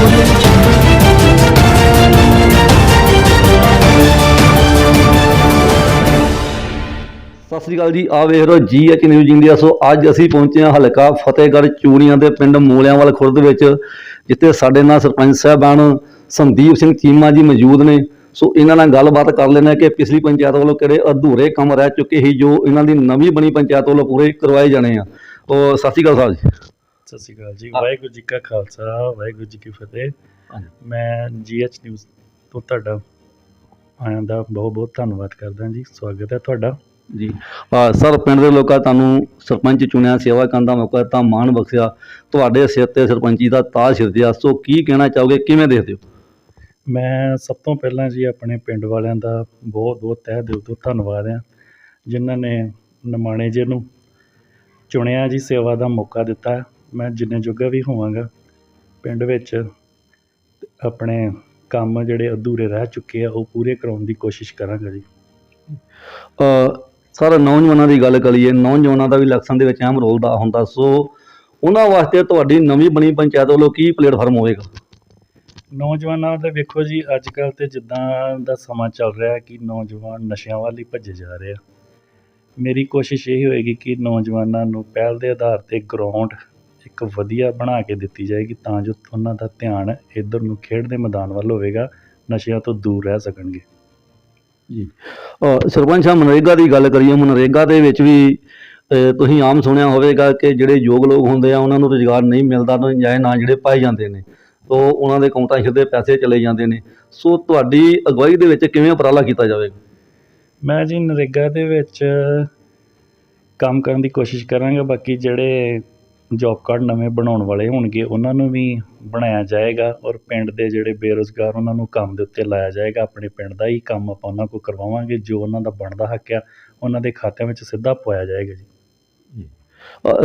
ਸਤਿ ਸ੍ਰੀ ਅਕਾਲ ਜੀ ਆ ਵੇਖ ਰਹੇ ਜੀ ਐਚ ਨਿਊਜ਼ ਇੰਡੀਆ ਸੋ ਅੱਜ ਅਸੀਂ ਪਹੁੰਚੇ ਹਾਂ ਹਲਕਾ ਫਤਿਹਗੜ੍ਹ ਚੂੜੀਆਂ ਦੇ ਪਿੰਡ ਮੂਲਿਆਂਵਾਲ ਖੁਰਦ ਵਿੱਚ, ਜਿੱਥੇ ਸਾਡੇ ਨਾਲ ਸਰਪੰਚ ਸਾਹਿਬਾਨ ਸੰਦੀਪ ਸਿੰਘ ਚੀਮਾ ਜੀ ਮੌਜੂਦ ਨੇ। ਸੋ ਇਹਨਾਂ ਨਾਲ ਗੱਲਬਾਤ ਕਰ ਲੈਣਾ ਕਿ ਪਿਛਲੀ ਪੰਚਾਇਤ ਵੱਲੋਂ ਕਿਹੜੇ ਅਧੂਰੇ ਕੰਮ ਰਹਿ ਚੁੱਕੇ ਸੀ, ਜੋ ਇਹਨਾਂ ਦੀ ਨਵੀਂ ਬਣੀ ਪੰਚਾਇਤ ਵੱਲੋਂ ਪੂਰੇ ਕਰਵਾਏ ਜਾਣੇ ਆ। ਉਹ ਸਤਿ ਸ੍ਰੀ ਅਕਾਲ ਸਾਹਿਬ ਜੀ। ਸਤਿ ਸ਼੍ਰੀ ਅਕਾਲ ਜੀ। ਵਾਹਿਗੁਰੂ ਜੀ ਕਾ ਖਾਲਸਾ ਵਾਹਿਗੁਰੂ ਜੀ ਕੀ ਫਤਿਹ। ਮੈਂ ਜੀਐਚ ਨਿਊਜ਼ ਤੋਂ ਤੁਹਾਡਾ ਆਇਆਂ ਦਾ ਬਹੁਤ ਬਹੁਤ ਧੰਨਵਾਦ ਕਰਦਾ ਜੀ। ਸਵਾਗਤ ਹੈ ਤੁਹਾਡਾ। ਜੀ। ਸਰ ਪਿੰਡ ਦੇ ਲੋਕਾਂ ਤੁਹਾਨੂੰ ਸਰਪੰਚ ਚੁਣਿਆ ਸੇਵਾ ਕਰਨ ਦਾ ਮੌਕਾ ਦਿੱਤਾ ਮਾਣ ਬਖਸ਼ਿਆ। ਤੁਹਾਡੇ ਸਿਰ ਤੇ ਸਰਪੰਚੀ ਦਾ ਤਾਜ ਸਿਰਜਿਆ ਸੋ ਕੀ ਕਹਿਣਾ ਚਾਹੋਗੇ? ਕਿਵੇਂ ਦੇਖਦੇ ਹੋ? ਮੈਂ ਸਭ ਤੋਂ ਪਹਿਲਾਂ ਜੀ ਆਪਣੇ ਪਿੰਡ ਵਾਲਿਆਂ ਦਾ ਬਹੁਤ ਬਹੁਤ ਤਹਿ ਦਿਲ ਤੋਂ ਧੰਨਵਾਦ ਆ ਜਿਨ੍ਹਾਂ ਨੇ ਨਿਮਾਣੇ ਜੀ ਨੂੰ ਚੁਣਿਆ ਜੀ ਸੇਵਾ ਦਾ ਮੌਕਾ ਦਿੱਤਾ। ਮੈਂ ਜਿੰਨੇ ਜੋਗਾ ਵੀ ਹੋਵਾਂਗਾ ਪਿੰਡ ਵਿੱਚ ਆਪਣੇ ਕੰਮ ਜਿਹੜੇ ਅਧੂਰੇ ਰਹਿ ਚੁੱਕੇ ਆ ਉਹ ਪੂਰੇ ਕਰਾਉਣ ਦੀ ਕੋਸ਼ਿਸ਼ ਕਰਾਂਗਾ ਜੀ। ਅ, ਸਰ ਨੌਜਵਾਨਾਂ ਦੀ ਗੱਲ ਕਰੀਏ ਨੌਜਵਾਨਾਂ ਦਾ ਵੀ ਇਲੈਕਸ਼ਨ ਦੇ ਵਿੱਚ ਅਹਿਮ ਰੋਲ ਦਾ ਹੁੰਦਾ ਸੋ ਉਹਨਾਂ ਵਾਸਤੇ ਤੁਹਾਡੀ ਨਵੀਂ ਬਣੀ ਪੰਚਾਇਤ ਵੱਲੋਂ ਕੀ ਪਲੇਟਫਾਰਮ ਹੋਵੇਗਾ? ਨੌਜਵਾਨਾਂ ਦਾ ਵੇਖੋ ਜੀ ਅੱਜ ਕੱਲ੍ਹ ਤੇ ਜਿੱਦਾਂ ਦਾ ਸਮਾਂ ਚੱਲ ਰਿਹਾ ਹੈ ਕਿ ਨੌਜਵਾਨ ਨਸ਼ਿਆਂ ਵੱਲ ਹੀ ਭੱਜੇ ਜਾ ਰਹੇ ਆ। ਮੇਰੀ ਕੋਸ਼ਿਸ਼ ਇਹ ਹੋਏਗੀ ਕਿ ਨੌਜਵਾਨਾਂ ਨੂੰ ਪਹਿਲ ਦੇ ਆਧਾਰ ਤੇ ਗਰਾਊਂਡ ਇੱਕ ਵਧੀਆ ਬਣਾ ਕੇ ਦਿੱਤੀ ਜਾਏਗੀ ਤਾਂ ਜੋ ਉਹਨਾਂ ਦਾ ਧਿਆਨ ਇੱਧਰ ਨੂੰ ਖੇਡ ਦੇ ਮੈਦਾਨ ਵੱਲ ਹੋਵੇਗਾ ਨਸ਼ਿਆਂ ਤੋਂ ਦੂਰ ਰਹਿ ਸਕਣਗੇ। ਅ, ਸਰਪੰਚ ਸਾਹਿਬ ਮਨਰੇਗਾ ਦੀ ਗੱਲ ਕਰੀਏ ਮਨਰੇਗਾ ਦੇ ਵਿੱਚ ਵੀ ਤੁਸੀਂ ਆਮ ਸੁਣਿਆ ਹੋਵੇਗਾ ਕਿ ਜਿਹੜੇ ਯੋਗ ਲੋਕ ਹੁੰਦੇ ਆ ਉਹਨਾਂ ਨੂੰ ਰੁਜ਼ਗਾਰ ਨਹੀਂ ਮਿਲਦਾ ਨਾ ਜਾਂ ਨਾ ਜਿਹੜੇ ਪਾਏ ਜਾਂਦੇ ਨੇ। ਤੋ ਉਹਨਾਂ ਦੇ ਅਕਾਊਂਟਾਂ 'ਚ ਸਿੱਧੇ ਪੈਸੇ ਚਲੇ ਜਾਂਦੇ ਨੇ। ਸੋ ਤੁਹਾਡੀ ਅਗਵਾਈ ਦੇ ਵਿੱਚ ਕਿਵੇਂ ਉਪਰਾਲਾ ਕੀਤਾ ਜਾਵੇਗਾ? ਮੈਂ ਜੀ ਨਰੇਗਾ ਦੇ ਵਿੱਚ ਕੰਮ ਕਰਨ ਦੀ ਕੋਸ਼ਿਸ਼ ਕਰਾਂਗਾ ਬਾਕੀ ਜਿਹੜੇ ਜੌਬ ਕਾਰਡ ਨਵੇਂ ਬਣਾਉਣ ਵਾਲੇ ਹੋਣਗੇ ਉਹਨਾਂ ਨੂੰ ਵੀ ਬਣਾਇਆ ਜਾਏਗਾ ਔਰ ਪਿੰਡ ਦੇ ਜਿਹੜੇ ਬੇਰੁਜ਼ਗਾਰ ਉਹਨਾਂ ਨੂੰ ਕੰਮ ਦੇ ਉੱਤੇ ਲਾਇਆ ਜਾਏਗਾ। ਆਪਣੇ ਪਿੰਡ ਦਾ ਹੀ ਕੰਮ ਆਪਾਂ ਉਹਨਾਂ ਕੋਲ ਕਰਵਾਵਾਂਗੇ ਜੋ ਉਹਨਾਂ ਦਾ ਬਣਦਾ ਹੱਕ ਆ ਉਹਨਾਂ ਦੇ ਖਾਤਿਆਂ ਵਿੱਚ ਸਿੱਧਾ ਪਵਾਇਆ ਜਾਏਗਾ ਜੀ।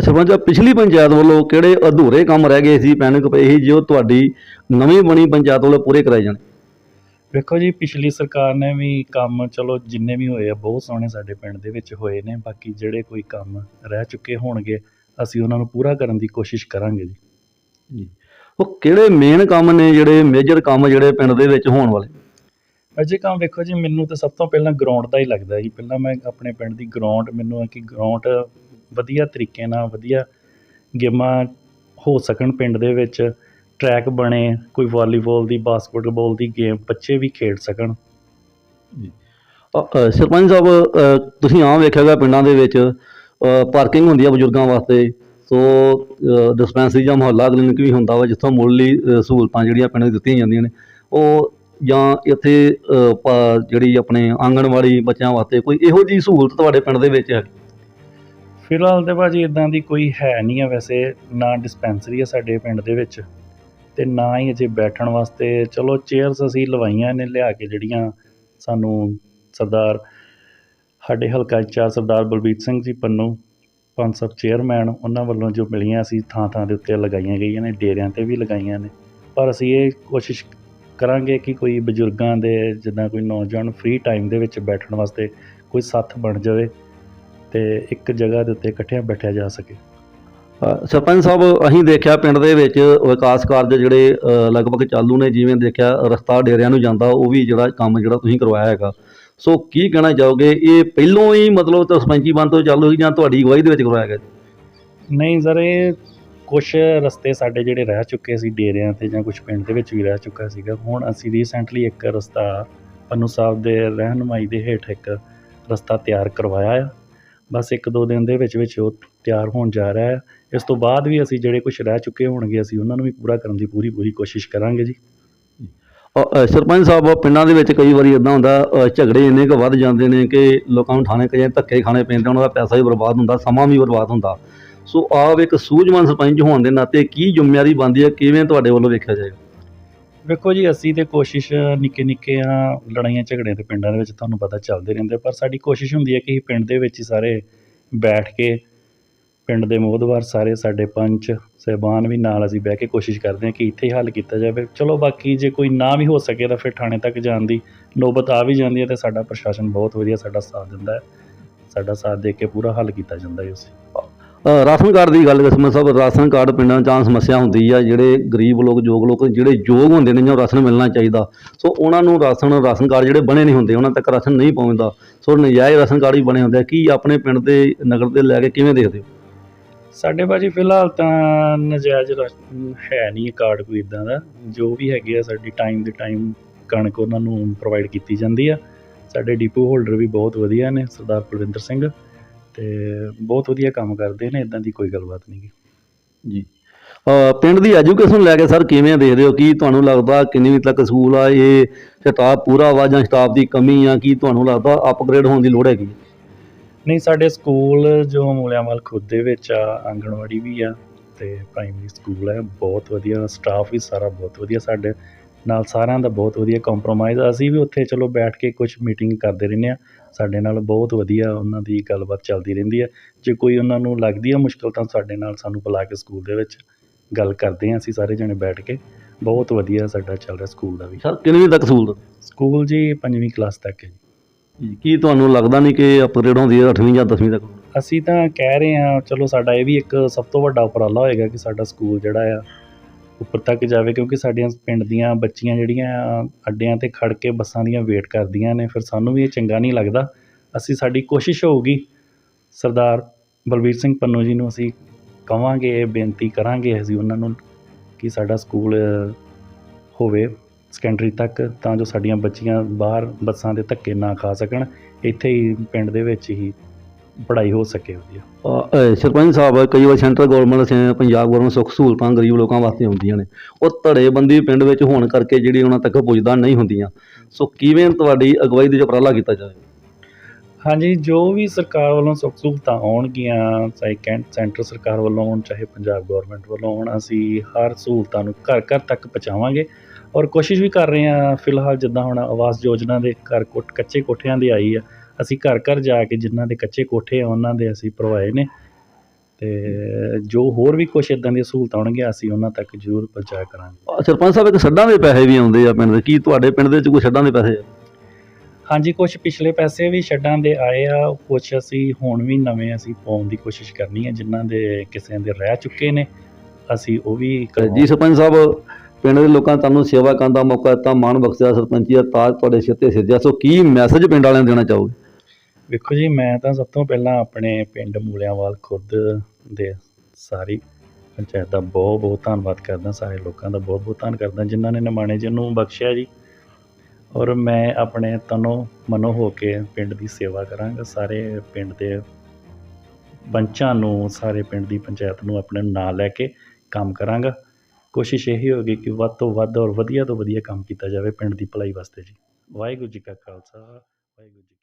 ਸਰਪੰਚ ਪਿਛਲੀ ਪੰਚਾਇਤ ਵੱਲੋਂ ਕਿਹੜੇ ਅਧੂਰੇ ਕੰਮ ਰਹਿ ਗਏ ਸੀ? ਪੈਨਿਕ ਪਈ ਸੀ ਜੋ ਤੁਹਾਡੀ ਨਵੀਂ ਬਣੀ ਪੰਚਾਇਤ ਵੱਲੋਂ ਪੂਰੇ ਕਰਾਏ ਜਾਣੇ। ਵੇਖੋ ਜੀ ਪਿਛਲੀ ਸਰਕਾਰ ਨੇ ਵੀ ਕੰਮ ਚਲੋ ਜਿੰਨੇ ਵੀ ਹੋਏ ਆ ਬਹੁਤ ਸੋਹਣੇ ਸਾਡੇ ਪਿੰਡ ਦੇ ਵਿੱਚ ਹੋਏ ਨੇ ਬਾਕੀ ਜਿਹੜੇ ਕੋਈ ਕੰਮ ਰਹਿ ਚੁੱਕੇ ਹੋਣਗੇ ਅਸੀਂ ਉਹਨਾਂ ਨੂੰ ਪੂਰਾ ਕਰਨ ਦੀ ਕੋਸ਼ਿਸ਼ ਕਰਾਂਗੇ ਜੀ। ਉਹ ਕਿਹੜੇ ਮੇਨ ਕੰਮ ਨੇ ਜਿਹੜੇ ਮੇਜਰ ਕੰਮ ਜਿਹੜੇ ਪਿੰਡ ਦੇ ਵਿੱਚ ਹੋਣ ਵਾਲੇ? ਅਜੇ ਕੰਮ ਵੇਖੋ ਜੀ ਮੈਨੂੰ ਤਾਂ ਸਭ ਤੋਂ ਪਹਿਲਾਂ ਗਰਾਊਂਡ ਦਾ ਹੀ ਲੱਗਦਾ ਜੀ। ਪਹਿਲਾਂ ਮੈਂ ਆਪਣੇ ਪਿੰਡ ਦੀ ਗਰਾਊਂਡ ਮੈਨੂੰ ਹੈ ਕਿ ਗਰਾਊਂਡ ਵਧੀਆ ਤਰੀਕੇ ਨਾਲ ਵਧੀਆ ਗੇਮਾਂ ਹੋ ਸਕਣ ਪਿੰਡ ਦੇ ਵਿੱਚ। ਟਰੈਕ ਬਣੇ ਕੋਈ ਵਾਲੀਬਾਲ ਦੀ ਬਾਸਕਟਬਾਲ ਦੀ ਗੇਮ ਬੱਚੇ ਵੀ ਖੇਡ ਸਕਣ। ਅ, ਸਰਪੰਚ ਸਾਹਿਬ ਤੁਸੀਂ ਆਮ ਵੇਖਿਆਗਾ ਪਿੰਡਾਂ ਦੇ ਵਿੱਚ ਪਾਰਕਿੰਗ ਹੁੰਦੀ ਆ ਬਜ਼ੁਰਗਾਂ ਵਾਸਤੇ। ਸੋ ਡਿਸਪੈਂਸਰੀ ਜਾਂ ਮੁਹੱਲਾ ਕਲੀਨਿਕ ਵੀ ਹੁੰਦਾ ਵਾ, ਜਿੱਥੋਂ ਮੁੱਢਲੀ ਸਹੂਲਤਾਂ ਜਿਹੜੀਆਂ ਪਿੰਡ 'ਚ ਦਿੱਤੀਆਂ ਜਾਂਦੀਆਂ ਨੇ, ਉਹ ਜਾਂ ਇੱਥੇ ਜਿਹੜੀ ਆਪਣੇ ਆਂਗਣਵਾੜੀ ਬੱਚਿਆਂ ਵਾਸਤੇ ਕੋਈ ਇਹੋ ਜਿਹੀ ਸਹੂਲਤ ਤੁਹਾਡੇ ਪਿੰਡ ਦੇ ਵਿੱਚ ਹੈ? ਫਿਲਹਾਲ ਤੇ ਭਾਜੀ ਇਦਾਂ ਦੀ ਕੋਈ ਹੈ ਨਹੀਂ ਆ ਵੈਸੇ, ਨਾ ਡਿਸਪੈਂਸਰੀ ਆ ਸਾਡੇ ਪਿੰਡ ਦੇ ਵਿੱਚ, ਤੇ ਨਾ ਹੀ ਅਜੇ ਬੈਠਣ ਵਾਸਤੇ। ਚਲੋ ਚੇਅਰਸ ਅਸੀਂ ਲਵਾਈਆਂ ਨੇ, ਲਿਆ ਕੇ ਜਿਹੜੀਆਂ ਸਾਨੂੰ ਸਰਦਾਰ ਸਾਡੇ ਹਲਕਾ ਇੰਚਾਰਜ ਸਰਦਾਰ ਬਲਬੀਰ ਸਿੰਘ ਜੀ ਪੰਨੂ, ਪੰਜ ਸੱਤ ਚੇਅਰਮੈਨ ਉਹਨਾਂ ਵੱਲੋਂ ਜੋ ਮਿਲੀਆਂ ਅਸੀਂ ਥਾਂ ਥਾਂ ਦੇ ਉੱਤੇ ਲਗਾਈਆਂ ਗਈਆਂ ਨੇ, ਡੇਰਿਆਂ ਤੇ ਵੀ ਲਗਾਈਆਂ ਨੇ। ਪਰ ਅਸੀਂ ਇਹ ਕੋਸ਼ਿਸ਼ ਕਰਾਂਗੇ ਕਿ ਕੋਈ ਬਜ਼ੁਰਗਾਂ ਦੇ ਜਿੱਦਾਂ ਕੋਈ ਨੌਜਵਾਨ ਫ੍ਰੀ ਟਾਈਮ ਦੇ ਵਿੱਚ ਬੈਠਣ ਵਾਸਤੇ ਕੋਈ ਸੱਥ ਬਣ ਜਾਵੇ ਤੇ ਇੱਕ ਜਗ੍ਹਾ ਦੇ ਉੱਤੇ ਇਕੱਠਿਆਂ ਬੈਠਿਆ ਜਾ ਸਕੇ। ਸਰਪੰਚ ਸਾਹਿਬ, ਅਸੀਂ ਦੇਖਿਆ ਪਿੰਡ ਦੇ ਵਿੱਚ ਵਿਕਾਸ ਕਾਰਜ ਜਿਹੜੇ ਲਗਭਗ ਚਾਲੂ ਨੇ, ਜਿਵੇਂ ਦੇਖਿਆ ਰਸਤਾ ਡੇਰਿਆਂ ਨੂੰ ਜਾਂਦਾ, ਉਹ ਵੀ ਜਿਹੜਾ ਕੰਮ ਜਿਹੜਾ ਤੁਸੀਂ ਕਰਵਾਇਆ ਹੈਗਾ। ਸੋ ਕੀ ਕਹਿਣਾ ਚਾਹੋਗੇ? ਇਹ ਪਹਿਲੋਂ ਹੀ ਮਤਲਬ ਤਾਂ ਸਰਪੰਚੀ ਬੰਦ ਤੋਂ ਚੱਲ ਸੀ ਜਾਂ ਤੁਹਾਡੀ ਅਗਵਾਈ ਦੇ ਵਿੱਚ ਕਰਵਾਇਆ ਗਿਆ? ਨਹੀਂ ਸਰ, ਇਹ ਕੁਛ ਰਸਤੇ ਸਾਡੇ ਜਿਹੜੇ ਰਹਿ ਚੁੱਕੇ ਸੀ, ਡੇਰਿਆਂ ਤੇ ਜਾਂ ਕੁਝ ਪਿੰਡ ਦੇ ਵਿੱਚ ਵੀ ਰਹਿ ਚੁੱਕਾ ਸੀਗਾ। ਹੁਣ ਅਸੀਂ ਰੀਸੈਂਟਲੀ ਇੱਕ ਰਸਤਾ ਪੰਨੂ ਸਾਹਿਬ ਦੇ ਰਹਿਨੁਮਾਈ ਦੇ ਹੇਠ ਇੱਕ ਰਸਤਾ ਤਿਆਰ ਕਰਵਾਇਆ ਆ। ਬਸ ਇੱਕ ਦੋ ਦਿਨ ਦੇ ਵਿੱਚ ਵਿੱਚ ਉਹ ਤਿਆਰ ਹੋਣ ਜਾ ਰਿਹਾ ਹੈ ਇਸ ਤੋਂ ਬਾਅਦ ਵੀ ਅਸੀਂ ਜਿਹੜੇ ਕੁਝ ਰਹਿ ਚੁੱਕੇ ਹੋਣਗੇ, ਅਸੀਂ ਉਹਨਾਂ ਨੂੰ ਵੀ ਪੂਰਾ ਕਰਨ ਦੀ ਪੂਰੀ ਪੂਰੀ ਕੋਸ਼ਿਸ਼ ਕਰਾਂਗੇ ਜੀ। ਸਰਪੰਚ ਸਾਹਿਬ, ਪਿੰਡਾਂ ਦੇ ਵਿੱਚ ਕਈ ਵਾਰੀ ਇਦਾਂ ਹੁੰਦਾ ਝਗੜੇ ਇੰਨੇ ਕੁ ਵੱਧ ਜਾਂਦੇ ਨੇ ਕਿ ਲੋਕਾਂ ਨੂੰ ਥਾਣੇ ਕਜੇ ਧੱਕੇ ਖਾਣੇ ਪੈਂਦੇ ਉਹਨਾਂ ਦਾ ਪੈਸਾ ਵੀ ਬਰਬਾਦ ਹੁੰਦਾ, ਸਮਾਂ ਵੀ ਬਰਬਾਦ ਹੁੰਦਾ। ਸੋ ਆਪ ਇੱਕ ਸੂਝਵਾਨ ਸਰਪੰਚ ਹੋਣ ਦੇ ਨਾਤੇ ਕੀ ਜ਼ਿੰਮੇਵਾਰੀ ਬਣਦੀ ਹੈ, ਕਿਵੇਂ ਤੁਹਾਡੇ ਵੱਲੋਂ ਵੇਖਿਆ ਜਾਏਗਾ? ਵੇਖੋ ਜੀ, ਅਸੀਂ ਤੇ ਕੋਸ਼ਿਸ਼ ਨਿੱਕੇ ਨਿੱਕੇ ਆ, ਲੜਾਈਆਂ ਝਗੜਿਆਂ ਤੇ ਪਿੰਡਾਂ ਦੇ ਵਿੱਚ ਤੁਹਾਨੂੰ ਪਤਾ ਚੱਲਦੇ ਰਹਿੰਦੇ ਪਰ ਸਾਡੀ ਕੋਸ਼ਿਸ਼ ਹੁੰਦੀ ਹੈ ਕਿ ਅਸੀਂ ਪਿੰਡ ਦੇ ਵਿੱਚ ਹੀ ਸਾਰੇ ਬੈਠ ਕੇ ਪਿੰਡ ਦੇ ਮੋਹਦਵਾਰ ਸਾਰੇ ਸਾਡੇ ਪੰਚ ਸਾਹਿਬਾਨ ਵੀ ਨਾਲ ਅਸੀਂ ਬਹਿ ਕੇ ਕੋਸ਼ਿਸ਼ ਕਰਦੇ ਹਾਂ ਕਿ ਇੱਥੇ ਹੀ ਹੱਲ ਕੀਤਾ ਜਾਵੇ। ਚਲੋ ਬਾਕੀ ਜੇ ਕੋਈ ਨਾ ਵੀ ਹੋ ਸਕੇ ਤਾਂ ਫਿਰ ਥਾਣੇ ਤੱਕ ਜਾਣ ਦੀ ਨੌਬਤ ਆ ਵੀ ਜਾਂਦੀ ਹੈ ਤੇ ਸਾਡਾ ਪ੍ਰਸ਼ਾਸਨ ਬਹੁਤ ਵਧੀਆ ਸਾਡਾ ਸਾਥ ਦਿੰਦਾ ਹੈ। ਸਾਡਾ ਸਾਥ ਦੇ ਕੇ ਪੂਰਾ ਹੱਲ ਕੀਤਾ ਜਾਂਦਾ ਹੈ ਉਸ। ਰਾਸ਼ਨ ਕਾਰਡ ਦੀ ਗੱਲ ਕਸਮ ਸਾਹਿਬ ਰਾਸ਼ਨ ਕਾਰਡ ਪਿੰਡਾਂ 'ਚ ਆਮ ਸਮੱਸਿਆ ਹੁੰਦੀ ਆ, ਜਿਹੜੇ ਗਰੀਬ ਲੋਕ, ਯੋਗ ਲੋਕ, ਜਿਹੜੇ ਯੋਗ ਹੁੰਦੇ ਨੇ ਜਿਹਨਾਂ ਨੂੰ ਰਾਸ਼ਨ ਮਿਲਣਾ ਚਾਹੀਦਾ। ਸੋ ਉਹਨਾਂ ਨੂੰ ਰਾਸ਼ਨ ਰਾਸ਼ਨ ਕਾਰਡ ਜਿਹੜੇ ਬਣੇ ਨਹੀਂ ਹੁੰਦੇ, ਉਹਨਾਂ ਤੱਕ ਰਾਸ਼ਨ ਨਹੀਂ ਪਹੁੰਚਦਾ। ਸੋ ਨਜਾਇਜ਼ ਰਾਸ਼ਨ ਕਾਰਡ ਵੀ ਬਣੇ ਹੁੰਦੇ ਆ। ਕੀ ਆਪਣੇ ਪਿੰਡ ਦੇ ਨਗਰ ਦੇ ਲੈ ਕੇ ਕਿਵੇਂ ਦੇਖਦੇ ਹੋ? ਸਾਡੇ ਭਾਜੀ ਫਿਲਹਾਲ ਤਾਂ ਨਜਾਇਜ਼ ਰਾਸ਼ਨ ਹੈ ਨਹੀਂ ਕਾਰਡ ਕੋਈ ਇਦਾਂ ਦਾ। ਜੋ ਵੀ ਹੈਗੇ ਆ, ਸਾਡੀ ਟਾਈਮ ਦੇ ਟਾਈਮ ਕਣਕ ਉਹਨਾਂ ਨੂੰ ਪ੍ਰੋਵਾਈਡ ਕੀਤੀ ਜਾਂਦੀ ਆ। ਸਾਡੇ ਡਿਪੂ ਹੋਲਡਰ ਵੀ ਬਹੁਤ ਵਧੀਆ ਨੇ, ਸਰਦਾਰ ਕੁਲਵਿੰਦਰ ਸਿੰਘ। ਤੇ ਬਹੁਤ ਵਧੀਆ ਕੰਮ ਕਰਦੇ ਨੇ ਇਦਾਂ ਦੀ ਕੋਈ ਗੱਲਬਾਤ ਨਹੀਂ ਜੀ। ਪਿੰਡ ਦੀ ਐਜੂਕੇਸ਼ਨ ਲੈ ਕੇ ਸਰ ਕਿਵੇਂ ਦੇਖਦੇ ਹੋ? ਕੀ ਤੁਹਾਨੂੰ ਲੱਗਦਾ ਕਿੰਨੀ ਤੱਕ ਸਕੂਲ ਆ? ਇਹ ਸਟਾਫ ਪੂਰਾ ਵਾ ਜਾਂ ਸਟਾਫ ਦੀ ਕਮੀ ਆ? ਕੀ ਤੁਹਾਨੂੰ ਲੱਗਦਾ ਅਪਗ੍ਰੇਡ ਹੋਣ ਦੀ ਲੋੜ ਹੈਗੀ? ਨਹੀਂ ਸਾਡੇ ਸਕੂਲ ਜੋ ਮੂਲਿਆਂਵਾਲ ਖੁਦ ਦੇ ਵਿੱਚ ਆ ਆਂਗਣਵਾੜੀ ਵੀ ਆ ਤੇ ਪ੍ਰਾਇਮਰੀ ਸਕੂਲ ਹੈ ਬਹੁਤ ਵਧੀਆ ਸਟਾਫ ਵੀ ਸਾਰਾ ਬਹੁਤ ਵਧੀਆ ਸਾਡੇ ਨਾਲ ਸਾਰਿਆਂ ਦਾ ਬਹੁਤ ਵਧੀਆ ਕੰਪਰੋਮਾਈਜ਼ ਅਸੀਂ ਵੀ ਉੱਥੇ ਚਲੋ ਬੈਠ ਕੇ ਕੁਝ ਮੀਟਿੰਗ ਕਰਦੇ ਰਹਿੰਦੇ ਆ ਸਾਡੇ ਨਾਲ ਬਹੁਤ ਵਧੀਆ ਉਹਨਾਂ ਦੀ ਗੱਲਬਾਤ ਚੱਲਦੀ ਰਹਿੰਦੀ ਹੈ। ਜੇ ਕੋਈ ਉਹਨਾਂ ਨੂੰ ਲੱਗਦੀ ਹੈ ਮੁਸ਼ਕਲ ਤਾਂ ਸਾਡੇ ਨਾਲ ਸਾਨੂੰ ਬੁਲਾ ਕੇ ਸਕੂਲ ਦੇ ਵਿੱਚ ਗੱਲ ਕਰਦੇ ਆ ਅਸੀਂ ਸਾਰੇ ਜਣੇ ਬੈਠ ਕੇ। ਬਹੁਤ ਵਧੀਆ ਸਾਡਾ ਚੱਲ ਰਿਹਾ ਸਕੂਲ ਦਾ ਵੀ। ਸਰ ਕਿੰਨੀ ਤੱਕ ਸਕੂਲ ਦਾ? ਸਕੂਲ ਜੀ ਪੰਜਵੀਂ ਕਲਾਸ ਤੱਕ ਹੈ ਜੀ, ਕੀ ਤੁਹਾਨੂੰ ਲੱਗਦਾ ਨਹੀਂ ਕਿ ਅਪਗ੍ਰੇਡ ਹੁੰਦੀ ਹੈ 8ਵੀਂ ਜਾਂ 10ਵੀਂ ਤੱਕ? ਅਸੀਂ ਤਾਂ ਕਹਿ ਰਹੇ ਹਾਂ ਚਲੋ ਸਾਡਾ ਇਹ ਵੀ ਇੱਕ ਸਭ ਤੋਂ ਵੱਡਾ ਉਪਰਾਲਾ ਹੋਏਗਾ ਕਿ ਸਾਡਾ ਸਕੂਲ ਜਿਹੜਾ ਆ ਉੱਪਰ ਤੱਕ ਜਾਵੇ ਕਿਉਂਕਿ ਸਾਡੀਆਂ ਪਿੰਡ ਦੀਆਂ ਬੱਚੀਆਂ ਜਿਹੜੀਆਂ ਆ, ਅੱਡਿਆਂ ਤੇ ਖੜ ਕੇ ਬੱਸਾਂ ਦੀਆਂ ਵੇਟ ਕਰਦੀਆਂ ਨੇ ਫਿਰ ਸਾਨੂੰ ਵੀ ਇਹ ਚੰਗਾ ਨਹੀਂ ਲੱਗਦਾ। ਅਸੀਂ ਸਾਡੀ ਕੋਸ਼ਿਸ਼ ਹੋਊਗੀ ਸਰਦਾਰ ਬਲਬੀਰ ਸਿੰਘ ਪੰਨੂ ਜੀ ਨੂੰ ਅਸੀਂ ਕਵਾਂਗੇ ਇਹ ਬੇਨਤੀ ਕਰਾਂਗੇ ਅਸੀਂ ਉਹਨਾਂ ਨੂੰ ਕਿ ਸਾਡਾ ਸਕੂਲ ਹੋਵੇ। ਸੈਕੰਡਰੀ ਤੱਕ ਤਾਂ ਜੋ ਸਾਡੀਆਂ ਬੱਚੀਆਂ ਬਾਹਰ ਬੱਸਾਂ ਦੇ ਧੱਕੇ ਨਾ ਖਾ ਸਕਣ ਇੱਥੇ ਹੀ ਪਿੰਡ ਦੇ ਵਿੱਚ ਹੀ ਪੜ੍ਹਾਈ ਹੋ ਸਕੇ ਵਧੀਆ। ਸਰਪੰਚ ਸਾਹਿਬ ਕਈ ਵਾਰ ਸੈਂਟਰਲ ਗਵਰਨਮੈਂਟ ਪੰਜਾਬ ਗਵਰਨਮੈਂਟ ਸੁੱਖ ਸਹੂਲਤਾਂ ਗਰੀਬ ਲੋਕਾਂ ਵਾਸਤੇ ਹੁੰਦੀਆਂ ਨੇ। ਉਹ ਧੜੇਬੰਦੀ ਪਿੰਡ ਵਿੱਚ ਹੋਣ ਕਰਕੇ ਜਿਹੜੀ ਉਹਨਾਂ ਤੱਕ ਪੁੱਜਦਾ ਨਹੀਂ ਹੁੰਦੀਆਂ। ਸੋ ਕਿਵੇਂ ਤੁਹਾਡੀ ਅਗਵਾਈ ਦੇ ਉਪਰਾਲਾ ਕੀਤਾ ਜਾਵੇ? ਹਾਂਜੀ ਜੋ ਵੀ ਸਰਕਾਰ ਵੱਲੋਂ ਸੁੱਖ ਸਹੂਲਤਾਂ ਆਉਣਗੀਆਂ ਚਾਹੇ ਕੈਂਟ ਸੈਂਟਰ ਸਰਕਾਰ ਵੱਲੋਂ ਹੋਣ ਚਾਹੇ ਪੰਜਾਬ ਗਵਰਨਮੈਂਟ ਵੱਲੋਂ ਹੋਣ ਅਸੀਂ ਹਰ ਸਹੂਲਤਾਂ ਨੂੰ ਘਰ ਘਰ ਤੱਕ ਪਹੁੰਚਾਵਾਂਗੇ। ਔਰ ਕੋਸ਼ਿਸ਼ ਵੀ ਕਰ ਰਹੇ ਹਾਂ ਫਿਲਹਾਲ ਜਿੱਦਾਂ ਹੁਣ ਆਵਾਸ ਯੋਜਨਾ ਦੇ ਘਰ ਕੋਠ ਕੱਚੇ ਕੋਠਿਆਂ ਦੀ ਆਈ ਆ ਅਸੀਂ ਘਰ ਘਰ ਜਾ ਕੇ ਜਿਨ੍ਹਾਂ ਦੇ ਕੱਚੇ ਕੋਠੇ ਆ ਉਹਨਾਂ ਦੇ ਅਸੀਂ ਭਰਵਾਏ ਨੇ ਤੇ ਜੋ ਹੋਰ ਵੀ ਕੁਝ ਇਦਾਂ ਦੀਆਂ ਸਹੂਲਤਾਂ ਆਉਣਗੀਆਂ ਅਸੀਂ ਉਹਨਾਂ ਤੱਕ ਜ਼ਰੂਰ ਪਹੁੰਚਾਇਆ ਕਰਾਂਗੇ। ਸਰਪੰਚ ਸਾਹਿਬ ਇੱਕ ਛੱਡਾਂ ਦੇ ਪੈਸੇ ਵੀ ਆਉਂਦੇ ਆ ਪਿੰਡ ਦੇ ਕੀ ਤੁਹਾਡੇ ਪਿੰਡ ਦੇ ਵਿੱਚ ਕੋਈ ਛੱਡਾਂ ਦੇ ਪੈਸੇ ਆ? ਹਾਂਜੀ ਕੁਝ ਪਿਛਲੇ ਪੈਸੇ ਵੀ ਛੱਡਾਂ ਦੇ ਆਏ ਆ ਕੁਝ ਅਸੀਂ ਹੁਣ ਵੀ ਨਵੇਂ ਅਸੀਂ ਪਾਉਣ ਦੀ ਕੋਸ਼ਿਸ਼ ਕਰਨੀ ਹੈ ਜਿਨ੍ਹਾਂ ਦੇ ਕਿਸੇ ਦੇ ਰਹਿ ਚੁੱਕੇ ਨੇ ਅਸੀਂ ਉਹ ਵੀ ਜੀ ਸਰਪੰਚ ਸਾਹਿਬ ਪਿੰਡ ਦੇ ਲੋਕਾਂ ਤੁਹਾਨੂੰ ਸੇਵਾ ਕਰਨ ਦਾ ਮੌਕਾ ਦਿੱਤਾ। ਮਾਣ ਬਖਸ਼ਿਆ ਸਰਪੰਚੀ ਦਾ ਤਾਜ ਤੁਹਾਡੇ ਸਿਰ ਤੇ ਸਿਰਜਿਆ। ਸੋ ਕੀ ਮੈਸੇਜ ਪਿੰਡ ਵਾਲਿਆਂ ਨੂੰ ਦੇਣਾ ਚਾਹੋਗੇ? ਵੇਖੋ ਜੀ, ਮੈਂ ਤਾਂ ਸਭ ਤੋਂ ਪਹਿਲਾਂ ਆਪਣੇ ਪਿੰਡ ਮੂਲਿਆਂਵਾਲ ਖੁਰਦ ਦੇ ਸਾਰੀ ਪੰਚਾਇਤ ਦਾ ਬਹੁਤ ਬਹੁਤ ਧੰਨਵਾਦ ਕਰਦਾ। ਸਾਰੇ ਲੋਕਾਂ ਦਾ ਬਹੁਤ ਬਹੁਤ ਧੰਨ ਕਰਦਾ, ਜਿਨ੍ਹਾਂ ਨੇ ਨਿਮਾਣੇ ਜੀ ਨੂੰ ਬਖਸ਼ਿਆ ਜੀ। ਔਰ ਮੈਂ ਆਪਣੇ ਤਨੋ ਮਨੋ ਹੋ ਕੇ ਪਿੰਡ ਦੀ ਸੇਵਾ ਕਰਾਂਗਾ। ਸਾਰੇ ਪਿੰਡ ਦੇ ਪੰਚਾਂ ਨੂੰ, ਸਾਰੇ ਪਿੰਡ ਦੀ ਪੰਚਾਇਤ ਨੂੰ ਆਪਣੇ ਨਾਲ ਲੈ ਕੇ ਕੰਮ ਕਰਾਂਗਾ। ਕੋਸ਼ਿਸ਼ ਇਹੀ ਹੋਗੀ ਕਿ ਵੱਧ ਤੋਂ ਵੱਧ ਔਰ ਵਧੀਆ ਤੋਂ ਵਧੀਆ ਕੰਮ ਕੀਤਾ ਜਾਵੇ ਪਿੰਡ ਦੀ ਭਲਾਈ ਵਾਸਤੇ ਜੀ। ਵਾਹਿਗੁਰੂ ਜੀ ਕਾ ਖਾਲਸਾ, ਵਾਹਿਗੁਰੂ ਜੀ